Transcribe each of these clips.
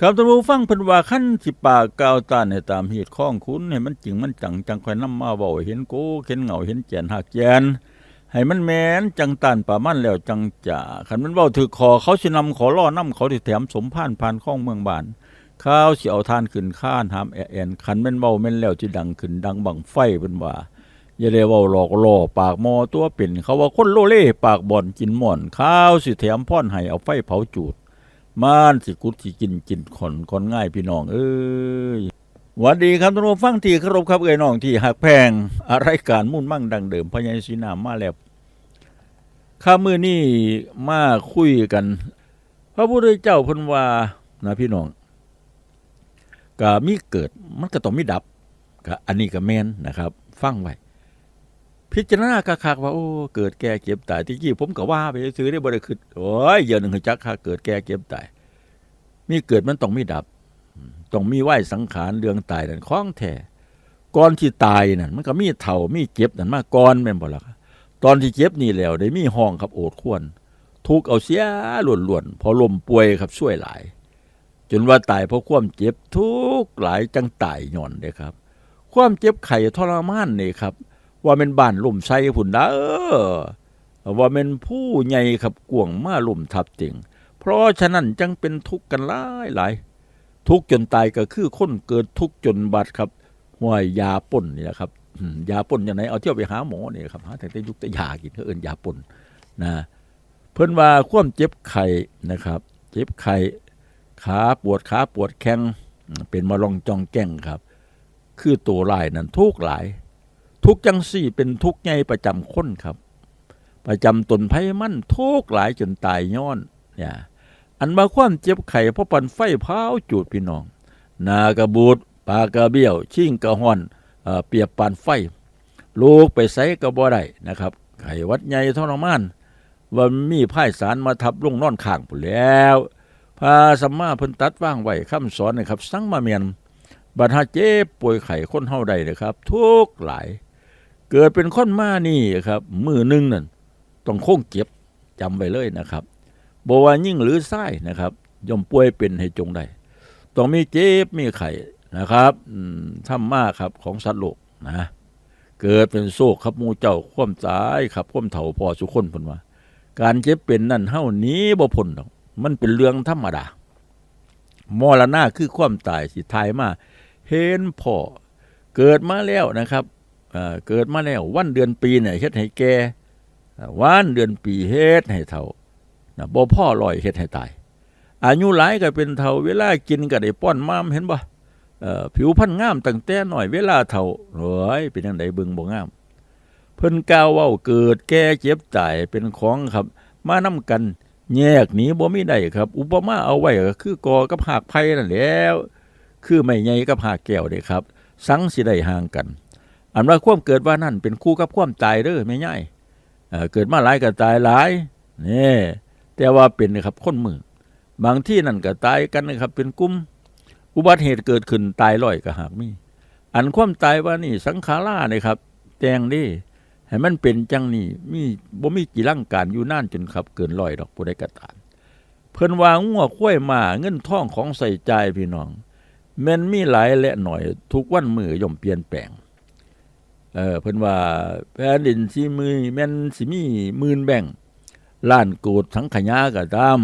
ครับท่านผู้ฟังเพิ่นว่าขั้นสิปากกาวตานให้ตามเหตุข้องคุณให้มันจริงมันจังจังค่อยนำมาเว้าเห็นโกเห็นเหงาเห็นแจนหักแจนให้มันแม้นจังตานป่ามันแล้วจังจ่าคันมันเว้าถือคอเขาสินำขอล่อนำเขาสิแถมสมพานผ่านข้องเมืองบ้านข้าวสิเอาทานขึ้นข้านหามแอแอนคันแม่นเว้าแม่นแล้วสิดังขึ้นดังบังไฟเพิ่นว่าอย่าได้เว้าหลอกล่อปากมอตัวเป็นเขาว่าคนโลเล่ปากบ่อนกินหม่อนข้าวสิแถมพ่อนให้เอาไฟเผาจูด ม่านสิกุดสิกินกินขอนคนง่ายพี่น้อง เอ้ยหวัสดีครับท่านผู้ฟังที่เคารพครับเอ้ยน้องที่หักแพง อะไรการมุ่นมั่งดังเดิมพญายสีนามาแล้วข้ามือนี่มาคุยกัน พระพุทธเจ้าพิ่นว่านะพี่น้องก็มีเกิดมันก็ต้องมีดับก็อันนี้ก็แมนนะครับ ฟังไว้พิจารณาคักๆว่าโอ้เกิดแก่เก็บตายที่กี้ผมก็ว่าไปซื้อได้บ่ได้คือโอ้ยเดี๋ยวหนึ่งจักค่าเกิดแก่เก็บตาย มีเกิดมันต้องมีดับ ต้องมีไหวสังขารเรื่องตายนั่นคล้องแท้ก่อนที่ตายนั่นมันก็มีเฒ่ามีเจ็บนั่นมาก่อนแม่นบ่ล่ะครับตอนที่เจ็บนี่แล้วได้มีห้องครับโอดควรทุกข์เอาเสียล้วนๆพอลมป่วยครับช่วยหลาย จนว่าตายเพราะความเจ็บทุกข์หลายจังตายย่อนเด้ครับ ความเจ็บไข้ทรมานนี่ครับ ว่าเป็นบ้านลุ่มไส้พุ่นนะเออว่าเป็นผู้ใหญ่ครับกวงมาลุ่มทับติง เพราะฉะนั้นจังเป็นทุกข์กันหลายหลายทุกข์จนตายก็คือคนเกิดทุกข์จนบาดครับห่วยยาป่นนี่แหละครับยาป่นอย่างไหนเอาเที่ยวไปหาหมอเนี่ยครับหาแต่แต่ยุคแต่ยากินเขาเอินยาป่นนะเพิ่นว่าความเจ็บไข้นะครับ เจ็บไข้ขาปวดขาปวดแข้งเป็นมาลองจองแก้งครับ คือตัวลายนั้นทุกข์หลาย ทุกจังสี่เป็นทุกข์ใหญ่ประจำคนครับ ประจำตนไผมันทุกข์หลายจนตายย้อนเนี่ย อันมาความเจ็บไข้เพราะปันไฟเผาจูดพี่น้อง นากระบูดปากระเบี้ยว ชิ่งกระหอนเอเปียบปานไฟ ลูกไปใส่กระบ่ได้นะครับ ไข้หวัดใหญ่ทรมานว่ามีพ่ายสารมาทับลงนอนข้างพุ่นแล้วพาสัมมาพิ่นตัดว่างไว้คำสอนนะครับ สังมาเมียนบัดหาเจ็บป่วยไข้คนเฮาได้นะครับ ทุกหลาย เกิดเป็นคนมานี่ครับ มือหนึงนั่นต้องคงเก็บจำไว้เลยนะครับ บว่ายิ่งหรือไส้นะครับย่อมป่วยเป็นให้จงได้ต้องมีเจ็บมีไข้นะครับอืมธรรมะครับของสัตว์โลกนะเกิดเป็นโศกครับมูเจ้าความตายครับความเฒ่าพอสุคนเพิ่นว่า การเจ็บเป็นนั่นเฮาหนี้บ่พ้นดอกมันเป็นเรื่องธรรมดามรณะคือความตายสิทายมาเห็นพ่อเกิดมาแล้วนะครับเออเกิดมาแล้ววันเดือนปีเนี่ยเฮ็ดให้แก่วันเดือนปีเฮ็ดให้เฒ่า นะบ่พ่อลอยเฮ็ดให้ตาย อายุหลายก็เป็นเฒ่าเวลากินก็ได้ป้อนมามเห็นบ่เอ่อผิวพรรณงามตั้งแต่น้อยเวลาเฒ่าโอ้ยเป็นจังไดเบิ่งบ่งาม เพิ่นกล่าวเว้าเกิดแก่เจ็บตายเป็นของครับ มานํกันแยกหนีบ่มีได้ครับ อุปมาเอาไว้ก็คือกอกับหากไผ่นั่นแหล้วคือไม่ใหญ่กับหากแก้วเด้ครับ สังสิได้ห่างกัน อันว่าความเกิดว่านั่นเป็นคู่กับความตายเด้อไม่ใหญ่เอ่อเกิดมาหลายก็ตายหลายนี่ แต่ว่าเป็นนะครับคนมือบางที่นั่นก็ตายกันนะครับ เป็นกลุ่มอุบัติเหตุเกิดขึ้นตายร้อยก็หากมีอันความตายว่านี่สังขารานี่ครับแตงดิให้มันเป็นจังนี่มีบ่มีกี่ร่างการอยู่นานจนครับ เกินร้อยดอกผู้ใดก็ตามเพิ่นว่างัวข้วยมาเงินท่องของใส่ใจพี่น้องแม่นมีหลายและหน่อย ทุกวันมือย่อมเปลี่ยนแปลงเออเพิ่นว่าแผ่นดินสิมือแม่นสิมีมื่นแบ่ง ล้านโกดทั้งขยะก็ตาม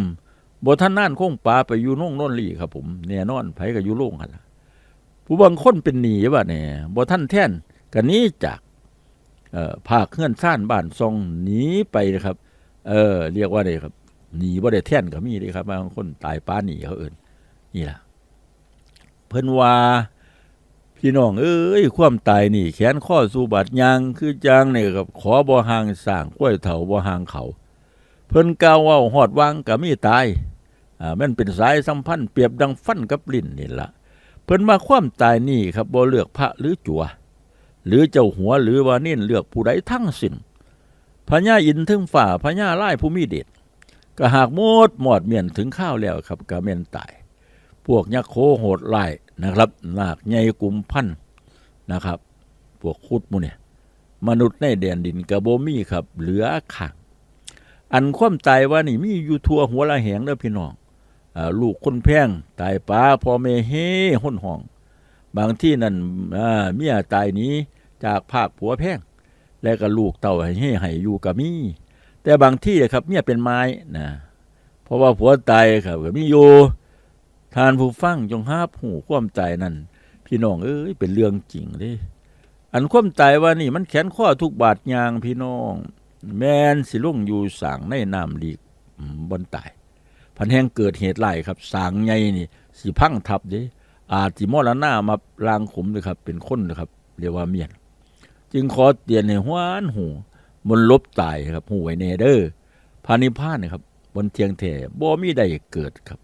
บ่ทันนานคงปลาไปอยู่น่งน่นลี่ครับผมแน่นอนไผก็อยู่โลงหั่นล่ะผู้บางคนเป็นหนีว่าแน่บ่ทันแท่นก็หนีจากเอ่อภาคเฮือนซ่านบ้านซองหนีไปนะครับ เออ เรียกว่าไดครับหนีบ่ได้แท่นก็มีเด้ครับบางคนตายป้าหนีเขาเอิ้นนี่ล่ะ เพิ่นว่าพี่น้องเอ้ยความตายนี่ แขนข้อสู่บาดยางคือจางนี่ครับ ขอบ่ห่างสร้างกล้วยเถาบ่ห่างเขา เพิ่นกล่าวว่าฮอดวางก็มีตายอ่ามันเป็นสายสัมพันธ์เปรียบดังฟันกับลิ้นนี่ละเพิ่นมาความตายนี่ครับบ่เลือกพระหรือจัว หรือเจ้าหัวหรือว่าเน้นเลือกผู้ใดทั้งสิ้นพญาอินถึงฝ่าพญาไล่ผู้มีเดชก็หากหมดหมอดเมียนถึงข้าวแล้วครับก็แม่นตาย พวกยักษ์โคโหดไล่นะครับนากใหญ่กลุ่มพันธุ์นะครับ พวกคุดมูเนี่ยมนุษย์ในแดนดินกระโบมีครับ เหลือขัง อันความตายว่านี่มีอยู่ทั่วหัวละแหงเด้อพี่น้องอลูกคนแพงตายป้าพ่อแม่เฮ้ห้นห้อง บางที่นั่นเมียตายนี้จากภาคผัวแพง แล้วก็ลูกเต่าให้เฮ้ให้อยู่กับมี แต่บางที่ครับเมียเป็นไม้นะเพราะว่าผัวตายครับก็มีอยู่ทานผู้ฟังจงห้าหูความตายนั่นพี่น้องเอ้ยเป็นเรื่องจริงเด้อันความตายว่านี่มันแขนข้อทุกบาทยางพี่น้อง แมนสิลุงอยู่สางในน้ำลีกบนตาย พันแห่งเกิดเหตุไล่ครับ สางใหญ่นี่ สิพังทับเด้อาจสิมอละหน้ามาลางขุมเลยครับ เป็นคนนะครับ เรียกว่าเมียน จึงขอเตียนให้หวานหูบนลบตายครับหูไว้เนเดอร์พานิพานนะครับ บนเทียงแท่บ่มีใดเกิดครับ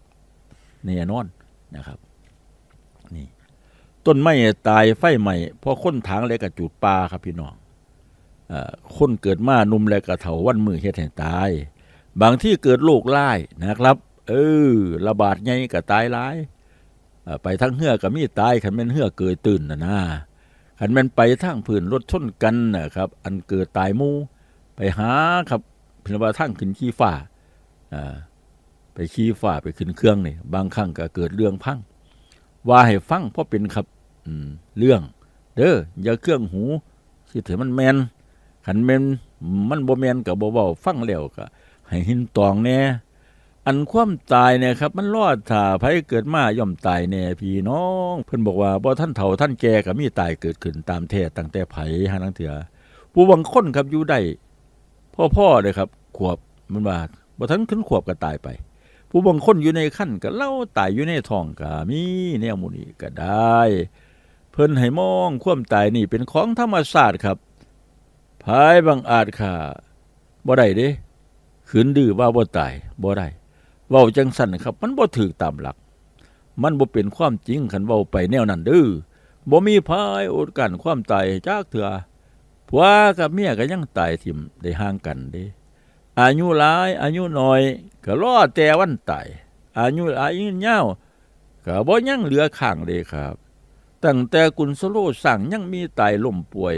แน่นอนนะครับนี่ต้นไม้ตายไฟใหม่พราะคนถางและกระจูดปลาครับพี่น้อง คนเกิดมาหนุ่มและกระเถาวันมือเฮ็ดให้ตาย บางที่เกิดโรคไล่นะครับ เออ ระบาดใหญ่ก็ตายหลายไปทั้งเหือก็มีตายคันแม่นเหือเกิดตื่นนะนะคันแม่นไปทางพื้นรถชนกันนะครับ อันเกิดตายมู่ไปหาครับพิ่นว่าทางขึ้นขี้ฟ้าอ่าไปขี้ฟ้าไปขึ้นเครื่องนี่บางครั้งก็เกิดเรื่องพังว่าให้ฟังเพราะเป็นครับอืมเรื่อง เด้ออย่าเครื่องหูสิถือมันแมน ขันแมนมันบ่แมนกับบ่เว้าฟังแล้วก็ให้หินตองแน่อันความตายเนี่ยครับ มันรอดถ้าไผเกิดมาย่อมตายแน่พี่น้อง เพิ่นบอกว่าบ่ท่านเฒ่าท่านแก่ก็มีตายเกิดขึ้นตามแท้ตั้งแต่ไผหานังเถือผู้บางคนครับอยู่ได้พ่อๆเลยครับขวบมันว่าบ่ทันขึ้นขวบก็ตายไป ผู้บางคนอยู่ในขั้นก็เล่าตายอยู่ในท้องก็มีแนวมูนี้ก็ได้ เพิ่นให้มองความตายนี่เป็นของธรรมชาติครับ ภายบางอาจค่ะบ่ได้เด้ขืนดื้อว่าบ่ตายบ่ได้เว้าจังสั่นครับ มันบ่ถูกตามหลัก มันบ่เป็นความจริงคันเว้าไปแนวนั้นเด้อบ่มีภายอดกันความตายจากเถื่อผัวกับเมียก็ยังตายทิมได้ห่างกันเด้อายุหลาย อายุน้อย ก็รอแต่วันตายอายุอายุยาวก็บ่ยังเหลือข้างเลยครับ ตั้งแต่กุนสโลสั่งยังมีตายล่มป่วย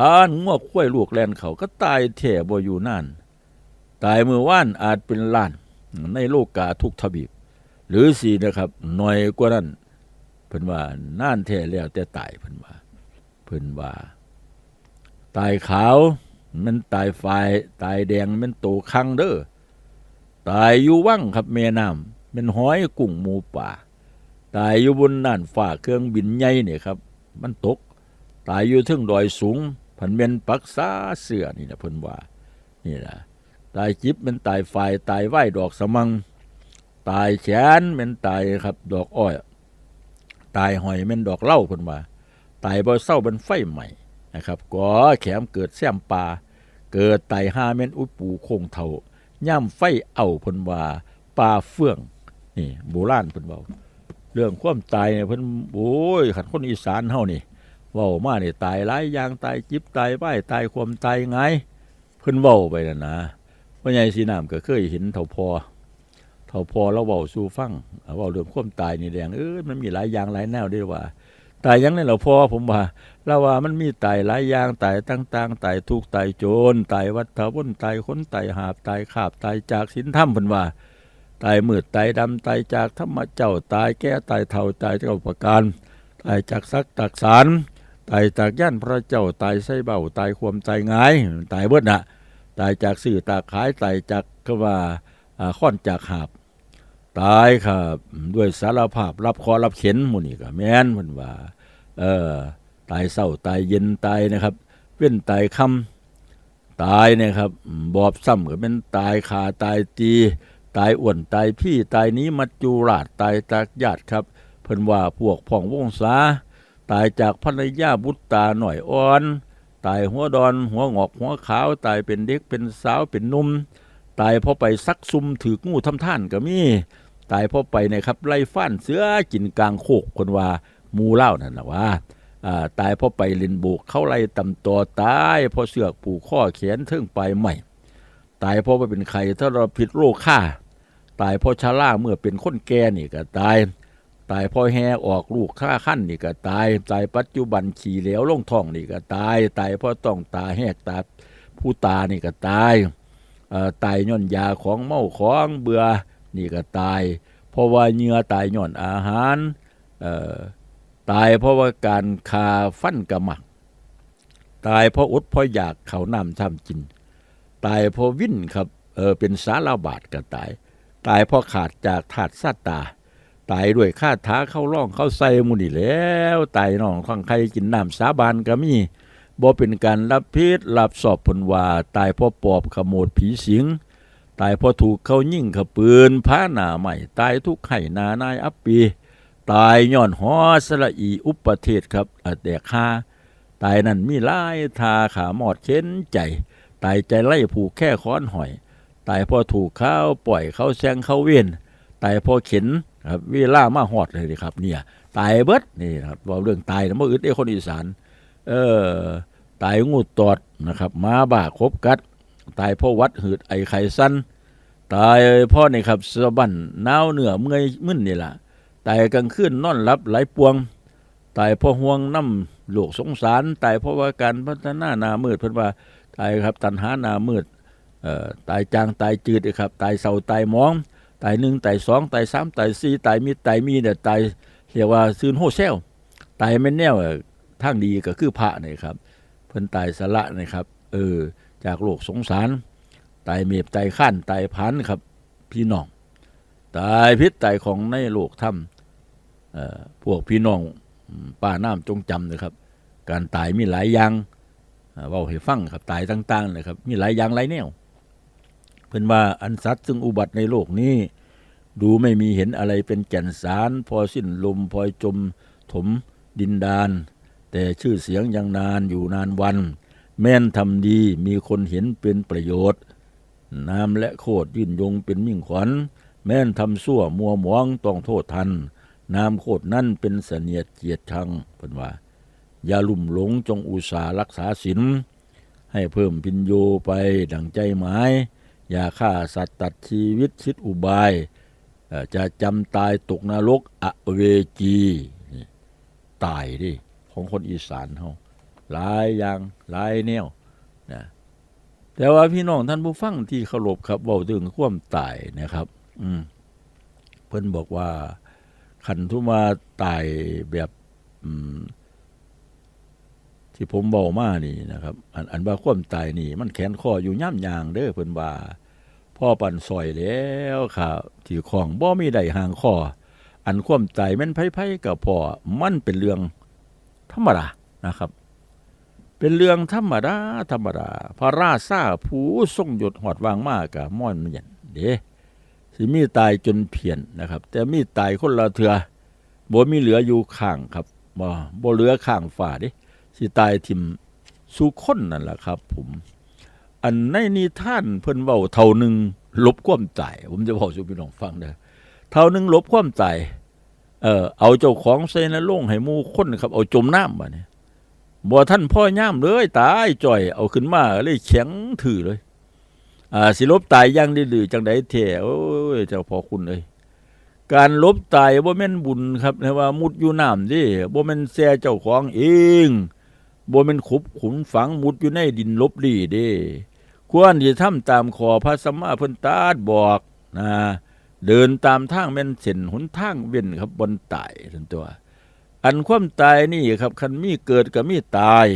อ่านงวกข้วยลูกแลนเขาก็ตายแท่บ่อยู่นั่น ตายมือว่านอาจเป็นล้าน ในโลกกาทุกทบีบ หรือสีนะครับหน่อยกว่านั้นเพิ่นว่าน่านแท้แล้วแต่ตายเพิ่นว่าเพิ่นว่า ตายขาวมันตายไฟตายแดงมันโตคังเด้อตายอยู่ว่างครับแม่น้ำเป็นห้อยกุ้งหมูป่า ตายอยู่บนน่านฝ่าเครื่องบินใหญ่เนี่ยครับ มันตก ตายอยู่ถึงดอยสูง ผันเมนปักษาเสือนี่นะเพิ่นว่านี่นะตายจิบเป็นตายไฟตายไหวดอกสมัง ตายแขนเป็นตายครับดอกอ้อย ตายหอยเป็นดอกเล้าเพิ่นว่าตายบ่เศร้าเป็นไฟใหม่นะครับก็แขมเกิดแซมปลาเกิดไตห้าเม็นอุปูโคงเทาย่ำไฟเอาเพิ่นว่าปลาเฟื่องนี่โบราณเพิ่นเว้าเรื่องความตายเนี่ยเพิ่นโอ้ยขันคนอีสานเฮานี่ ว้ามาเนี่ตายหลายอย่างตายจิบตายไหวตายความตายไงเพิ่นเว้าไปนั่นนะพ่อใหญ่สีน้ำก็เคยเห็นเท่าพอเท่าพอแล้วเว้าสู่ฟังเว้าเรื่องความตายนี่แดงเออมันมีหลายอย่างหลายแนวด้อว่าตายอยังนี่เราพอผมว่าเราว่ามันมีตายหลายอย่างตายต่างๆตายทุกตายโจรตายวัฏวนตายคนตายหาบตายขาบตายจากศีลธรรมเพิ่นว่า ตายมืดตายดำตายจากธรรมเจ้าตายแก่ตายเฒ่าตายเจ้าประการตายจากสักตักสาร ตายจากย่านพระเจ้าตายไส้เบาตายความตายงายตายเบิดน่ะตายจากสื่อตาขายตายจากกว่าอ่าค้อนจากหาบ ตายครับด้วยสารภาพรับคอรับเข็นมูนี่ก็แม่นเพิ่นว่าเออตายเศร้าตายเย็นตายนะครับ เว้นตายคำตายเนี่ยครับ บอบซ้ำก็เป็นตายขาตายตี ตายอ้วนตายพี่ตายนี้มัจจุราชตายจากญาติครับ เพิ่นว่าพวกพ่องวงศา ตายจากภรรยาบุตรตาหน่อยอ่อน ตายหัวดอนหัวงอกหัวขาว ตายเป็นเด็กเป็นสาวเป็นนุ่ม ตายพราะไปซักซุมถืองูทำท่านก็มี ตายพราะไปเนะครับไล่ฟ้านเสือกินกลางโคกคนว่ามูเล่านั่นนะว่าตายพราะไปล่นโบกเข้าไล่ตำตัวตายพราะเสือกผูกข้อแขนเทิงไปใหม่ ตายพราะว่าเป็นใครถ้าเราผิดโรคฆ่า ตายพราะชราเมื่อเป็นคนแก่นี่ก็ตาย ตายเพราะแห่ออกลูกฆ่าขั้นนี่ก็ตาย ตายปัจจุบันขี่เหลวลงท้องนี่ก็ตาย ตายเพราะต้องตาแหกตาผู้ตานี่ก็ตายเอ่อตายย่อนยาของเมาของเบื่อนี่ก็ตาย เพราะว่าเหงื่อตายย้อนอาหารเอ่อตายเพราะว่าการคาฟันกระหมัก ตายเพราะอดเพราะอยากเขาน้ำทำกิน ตายเพราะวิ่นครับเออเป็นสาราบาดก็ตาย ตายเพราะขาดจากถาดซาตา ตายด้วยข้าท้าเข้าร่องเข้าใส่มุนี่แล้ว ตายน้องข้างใครกินน้ำสาบานก็มีบ่เป็นการรับพิษรับสอบผลว่าตายเพราะปอบขโมดผีสิง ตายเพราะถูกเขายิ่งขปืนพ้าหนาใหม่ตายทุกไข่นานายอัปปี ตายย้อนหอสละอีอุปประเทศครับอแต่ค่าตายนั่นมีลายทาขาหมอดเข็นใจ ตายใจไล่ผูกแค่ค้อนหอย ตายเพอถูกข้าวปล่อยเขาแซงเขาเวียนตายเพอเข็น ครับเวลามาหอดเลยครับ เนี่ย ตายเบิดนี่ครับว่าเรื่องตายนะบ่อึดไอ้คนอีสาน เออตายงูตอดนะครับม้าบ้าคบกัด ตายพราะวัดหืดไอไข่สั้นตายพราะนี่ครับสะบันนาวเหนือเมื่อยมึนนี่ล่ะตายกลางคืนนอนหลับไหลปวง ตายพราะห่วงน้ำโลกสงสาร ตายเพราะว่าการพัฒนานามืดเพิ่นว่าตายครับตันหานามืดเอ่อตายจางตายจืดนะครับ ตายเศร้าตายมอง ตายหนึ่งตายสองตายสามตายสี่ตายมีตายมีเนี่ยตายเรียกว่าซืนโฮเซลตายไม่แนวเอ่อทางดีก็คือพระนี่ครับ เพิ่นตายสละนะครับเออจากโลกสงสาร ตายเมียบตายข้านตายพันครับ พี่น้อง ตายพิษตายของในโลกถ้ำเอ่อพวกพี่น้องป้าน้ำจงจำนะครับ การตายมีหลายอย่างเอ่อเว่าให้ฟังครับตายต่างๆเลยครับ มีหลายอย่างหลายแนวเพิ่นว่าอันสัตว์ซึ่งอุบัติในโลกนี้ ดูไม่มีเห็นอะไรเป็นแก่นสาร พอสิ้นลมพอจม ถมดินดาน แต่ชื่อเสียงยังนานอยู่นานวัน แม่นทำดีมีคนเห็นเป็นประโยชน์นามและโคดยื่นยงเป็นมิ่งขวัญ แม่นทำซั่วมัวหมองต้องโทษทันนามโคดนั่นเป็นเสนียดเกียรติชังเพิ่นว่า อย่าลุ่มหลงจงอุตสาหรักษาศีลให้เพิ่มพินโยไปดังใจหมาย อย่าฆ่าสัตว์ตัดชีวิตชิดอุบาย จะจำตายตกนรกอเวจีตายดิของคนอีสานเฮาหลายอย่างหลายแนวนะแต่ว่าพี่น้องท่านผู้ฟังที่เคารพครับเว้าถึงควมตายนะครับ อืมเพิ่นบอกว่า ขันทุมาตายแบบอืมที่ผมเบามานี่นะครับ อันอันว่าควมตายนี่ มันแขนคออยู่ย่ำยางเด้อเพิ่นว่า พ่อปันซอยแล้วค่ะที่ของบ่มีใดห่างคออันความตายแม่นไผๆกับพ่อมันเป็นเรื่องธรรมดานะครับ เป็นเรื่องธรรมดาธรรมดา พระราชาผู้ทรงหยศหอดวางมากกับม่อนมันยันเด้สิมีตายจนเพียนนะครับ แต่มีตายคนละเถือบ่มีเหลืออยู่ข้างครับบ่บ่เหลือข้างฝ่าเด้สิตายทิมสู่คนนั่นแหละครับ ผม อันในนิทานเพิ่นเว้าเท่าหนึ่งลบความตายผมจะบอกสู่พี่น้องฟังเด้อเท่าหนึ่งลบความตายเออเอาเจ้าของใส่ในโลงให้หมู่คนครับ เอาจมน้ำมาเนี่ยบ่ท่านพ่อย่ามเลยตายจ่อยเอาขึ้นมาเลยแข็งถือเลยอ่าสิลบตายอย่างดื้อจังไดแท้โอ้ยเจ้าพ่อคุณเอ้ยการลบตายบ่แม่นบุญครับนะว่ามุดอยู่น้ำดิบ่แม่นแซ่เจ้าของเองบ่แม่นขุบขุนฝังมุดอยู่ในดินลบดีเด้ ควรที่ทำตามขอพระสัมมาพิ่นตรัสบอกนะเดินตามทางแม่นเส้นหนทางเว้นครับบนตายทันตัว อันความตายนี่ครับคันมีเกิดก็มีตาย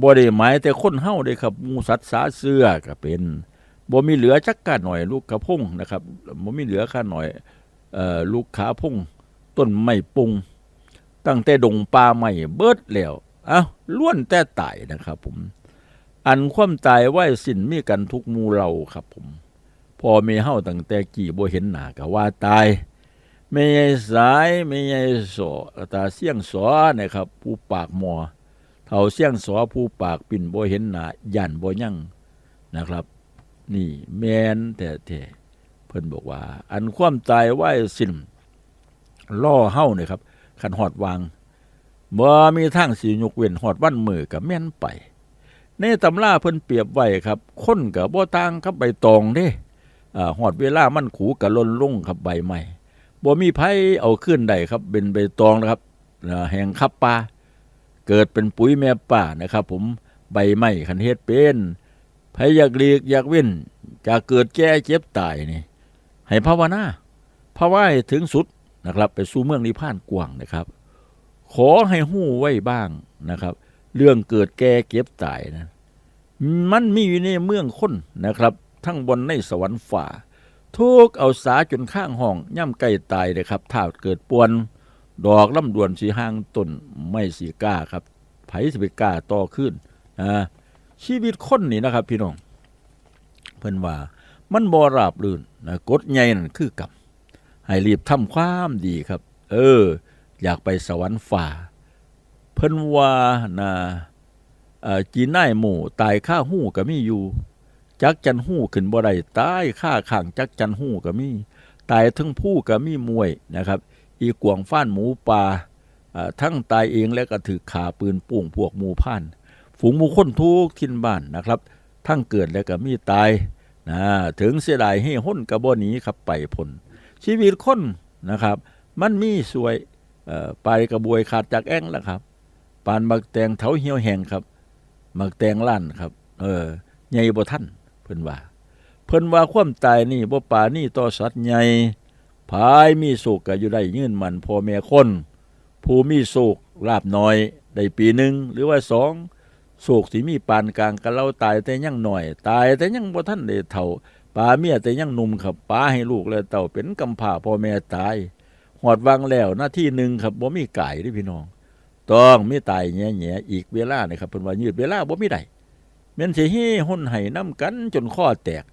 บ่ได้หมายแต่คนเฮาเด้ครับมูสัตว์สาเสือก็เป็นบ่มีเหลือจักกะหน่อยลูกกระพงนะครับบ่มีเหลือค่าหน่อยเอ่อลูกขาพงต้นไม้ปุง ตั้งแต่ดงป่าใหม่เบิดแล้ว เอาล้วนแต่ตายนะครับผม อันความตายไหวสิ้นมีกันทุกมูเราครับผมพอมีเฮาตั้งแต่กี่บ่เห็นหน้าก็ว่าตายไม่ใช่สายไม่ใช่สอตาเสี่ยงสอนะครับ ผู้ปากหมอเท่าเสี่ยงสอผู้ปากปิ่นบ่เห็นหน้าย่านบ่ยั่งนะครับ นี่แมนแต่แต่เพิ่นบอกว่า อันความตายไหวสิ้นล่อเฮาเนี่ยครับคันหอดวางบ่มีทางสิยกเว้นหอดวันมือกับแม่นไป ในตำราเพิ่นเปรียบไว้ครับคนกับบ่ต่างกับใบตองเด้อ่าหอดเวลามันขูกับล่นลงครับใบใหม่บ่มีไผเอาขึ้นได้ครับ เป็นใบตองนะครับแห่งคับป่าเกิดเป็นปุ๋ยแม่ป่านะครับ ผมใบไม้คันเฮ็ดเป็นไผอยากหลีกอยากเว้นจากเกิดแก่เจ็บตายนี่ให้ภาวนาพระว่าให้ถึงสุดนะครับ ไปสู่เมืองนิพพานกว้างนะครับ ขอให้หู้ไว้บ้างนะครับ เรื่องเกิดแก่เก็บตายนะมันมีอยู่ในเมืองคนนะครับ ทั้งบนในสวรรค์ฝ่า ทุกเอาสาจนข้างห้องย่ำไก่ตายเลยครับถ้าเกิดปวน ดอกลำดวนสีห้างต้นไม่สีกล้าครับไผสิไปกล้าต่อขึ้นนะชีวิตคนนี่นะครับ พี่น้องเพิ่นว่ามันบราบลื่นนะกฎใหญ่นั่นคือกรรมให้รีบทำความดีครับ เออ อยากไปสวรรค์ฝ่า เพิ่นว่านะจีน่ายหมู่ตายข้าหู้ก็มีอยู่ จักจันหู้ขึ้นบ่ได้ตายข้าข้างจักจันหู้ก็มี ตายทั้งผู้ก็มีมวยนะครับ อีกวงฟ้านหมูป่าทั้งตายเองและก็ถือขาปืนปุ่งพวกหมูพ่าน ฝูงหมูคนทุกทินบ้านนะครับ ทั้งเกิดและก็มีตายนะถึงเสียดายให้ห้นกระบหนีครับไปผลชีวิตคนนะครับ มันมีสวยไปกระบวยขาดจากแองแล้วครับ ปานมักแตงเถาเหี่ยวแหงครับมักแตงล้านครับ เออใหญ่บ่ท่านเพิ่นว่า เพิ่นว่าความตายนี่บ่ป่านี่ต่อสัตว์ใหญ่ภายมีสุขก็อยู่ได้ยืนมันพ่อแม่คนผู้มีสุขลาบน้อย ได้ปีหนึ่งหรือว่าสองสุขที่มีปานกลางกันเราตายแต่ยังหน่อย ตายแต่ยังบ่ท่านได้เท่าป้าเมียแต่ยังหนุ่มครับป้าให้ลูกและเต่าเป็นกำพร้าพ่อแม่ตายหอดวังแล้วหน้าที่หนึ่งครับบ่มีไก่ด้พี่น้อง ต้องมีตายแง่ๆอีกเวลานี่ครับเพิ่นว่ายืดเวลาบ่มีได้แม่นสิให้หุ่นให้น้ำกันจนข้อแตก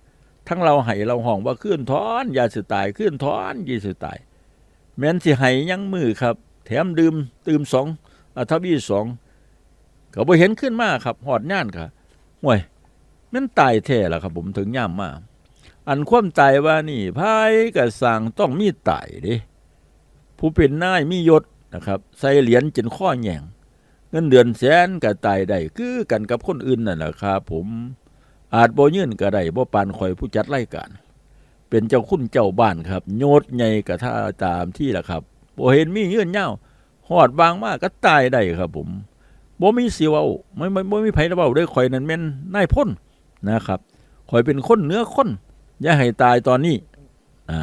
ทั้งเราให้เราห้องว่าขึ้นถอนอย่าสิตายขึ้นถอนย่สิตายแม้นสิให้ยังมือครับ แถมดื่มตื่มสองอาทวีสองก็บ่เห็นขึ้นมาครับหอดย่านค่ะห่วยแม่นตายแท้ล่ะครับ ผมถึงย่ามมาอันความตายว่านี่พายกับสั่งต้องมีตายเด้ผู้เป็นนายมียศ นะครับใส่เหรียญจนข้อแหย่งเงินเดือนแสนก็ตายได้คือกันกับคนอื่นนั่นแหละครับผมอาจบ่ยื่นก็ได้บ่ปานข่อยผู้จัดรายการ เป็นเจ้าคุณเจ้าบ้านครับ โยดใหญ่กะท่าตามที่ละครับบ่เห็นมียื่อนยาหอดบางมากก็ตายได้ครับ ผมบ่มีสิเว้าไม่ไม่บ่มีไผเว้าได้ข่อยนั่นแม่นนายพ่นนะครับข่อยเป็นคนเหนื้อคนอย่าให้ตายตอนนี้ อ่า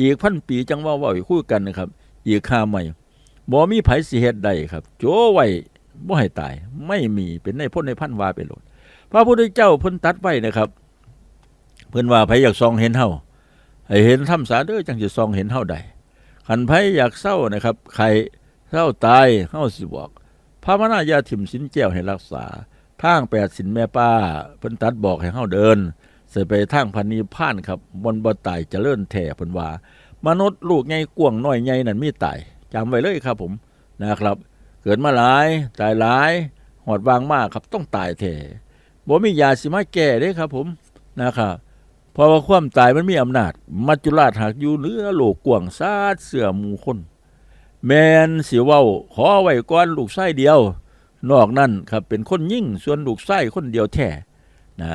อีกพันปีจังว่าว้าคู่กันนะครับ อีกข้าใหม่ บ่มีไผสิเฮ็ดได้ครับ โจไว้บ่ให้ตาย ไม่มีเป็นในพ่นในพันวาไปโลดพระพุทธเจ้าเพิ่นตัดไว้นะครับ เพิ่นว่าไผอยากส่องเห็นเฮาให้เห็นธรรมสาเด้อจังสิส่องเห็นเฮาได้คันไผอยากเศร้านะครับ ใครเศร้าตายเฮาสิบอกพระมนายาถิ่มสินแก้วให้รักษาทางแปดสินแม่ป้า เพิ่นตัดบอกให้เฮาเดินเสยไปทางพันนีพานครับบนบ่ตายเจริญแท้เพิ่นว่ามนุษย์ลูกใหญ่กวงน้อยใหญ่นั่นมีตาย จำไว้เลยครับผมนะครับ เกิดมาหลายตายหลายหอดวางมากครับต้องตายแท้บ่มียาสิมาแก้เด้ครับผมนะครับเพราะว่าความตายมันมีอำนาจ มัจจุราชหากอยู่เหนือโลกกว้างซาดเสื่อหมู่คน แมนสิเว้า ขอไว้ก่อนลูกไส้เดียว นอกนั้นครับเป็นคนยิ่งส่วนลูกไส้คนเดียวแท้นะ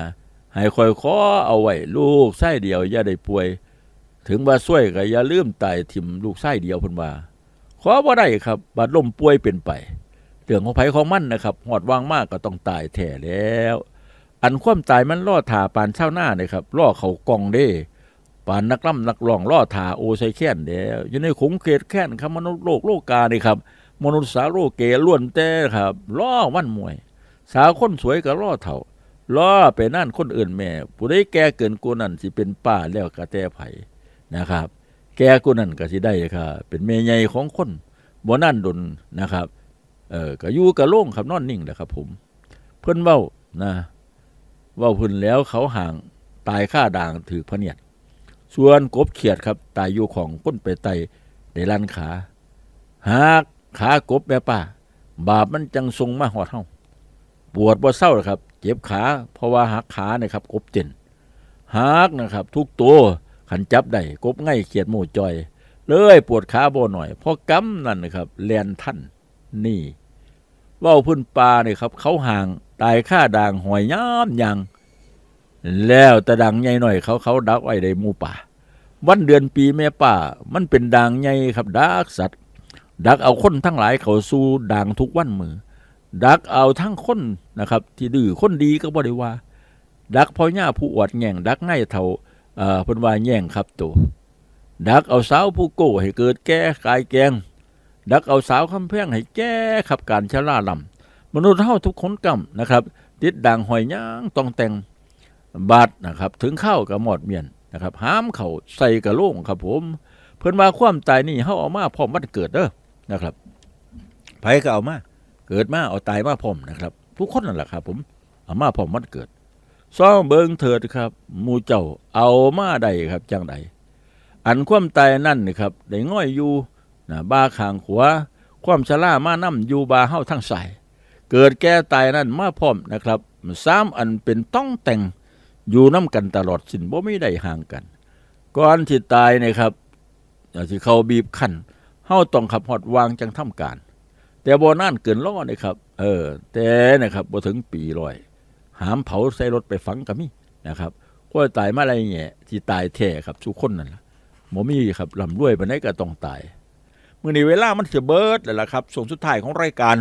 ให้คอยขอเอาไว้ลูกไส้เดียวอย่าได้ป่วย ถึงว่าช่วยก็อย่าลืมตายถิ่มลูกไส้เดียวพนว่า ขอบ่าได้ครับ บาดลมป่วยเป็นไปเรื่องของไผของมันนะครับหอดวางมากก็ต้องตายแท้แล้ว อันความตายมันล่อถาปานเช่าหน้าเลยครับล่อเขากองเด้ปานนักล่ำนักร้องล่อถาโอไซแค้นเด้วอยู่ในขงเขตแค้นครับมนุษย์โลกโลกานี่ครับมนุษย์สาโลเกล้วนแต่ครับล่อวันมวย สาวคนสวยก็ล่อเถ่าล่อไปนั่นคนอื่นแม่ผู้ใดแก่เกินกูนั่นสิเป็นป้าแล้วกระแตไผนะครับ แก่กูนั่นก็สิได้ครับเป็นเมยใหญ่ของคนบ่นั่นดนนะครับ เออก็อยู่กับโล่งครับนอนนิ่งแหละครับ ผม เพิ่นเว้านะเว้าพิ่นแล้วเขาห่างตายค่าด่างถือพระเนียด ส่วนกบเขียดครับ ตายอยู่ของก้นไปไตในลันขา หากขากบแม่ป้า บาปมันจังทรงมาหอดเฮาปวดบ่เศร้าครับ เจ็บขา เพราะว่าหักขาเนี่ยครับ กบเจนหักนะครับ ทุกตัว ขันจับได้กบง่ายเขียดหมูจอย เลยปวดขาโบหน่อยเพราะกำนั่นนะครับแลนท่านนี่เว่าพื้นปลาเนี่ยครับ เขาห่างตายค่าด่างหอยย้ำยัง แล้วแต่ดังใหญ่หน่อยเขาเขาดักไว้ในหมูป่า วันเดือนปีแม่ป่า มันเป็นด่างใหญ่ครับดักสัตว์ดักเอาคนทั้งหลายเขาสู้ด่างทุกวันมือดักเอาทั้งคนนะครับ ที่ดื้อคนดีก็บ่ได้ว่า ดักพ่อหญ้าผู้อวดแง่งดักง่ายเท่า เอ่อเพิ่นว่าแย่งครับตัวดักเอาสาวผู้โก้ให้เกิดแก่กายแกง ดักเอาสาวคำแพงให้แก่ขับการชะล่าลำมนุษย์เฮาทุกคนกำนะครับ ติดด่างหอยย่างต้องแต่งบาดนะครับ ถึงเข้ากับหมอดเมียนนะครับ ห้ามเขาใส่กระโหลงครับผม เพิ่นว่าความตายนี่เฮาเอามาพร้อมวันเกิดเด้อนะครับไผก็เอามา เกิดมาเอาตายมาพร้อมนะครับ ทุกคนนั่นแหละครับผมเอามาพร้อมวันเกิด ซ่องเบิงเถิดครับหมู่เจ้าเอามาได้ครับจังใดอันความตายนั่นนี่ครับได้ง่อยอยู่นะบาขางขวาความชรามานํอยู่บาเฮาทั้งสายเกิดแก่ตายนั่นมาพร้อมนะครับสามอันเป็นต้องแต่งอยู่น้ำกันตลอดสิ้นบ่ไมีได้ห่างกัน ก่อนที่ตายนะครับอย่าสิเขาบีบคั้นเฮาต้องขับฮอดวางจังทำการ แต่บ่นานเกินล้อนะครับ เออ แต่นะครับบ่ถึงปีร้อย หามเผาใส่รถไปฝังก็มีนะครับก็ตายมาอะไรแง่ที่ตายแท้ครับทุกคนนั่นล่ะบ่มีครับลำรวยไปไหนก็ต้องตายเมื่อนี้เวลามันจะเบิดแล้วล่ะครับส่งสุดท้ายของรายการ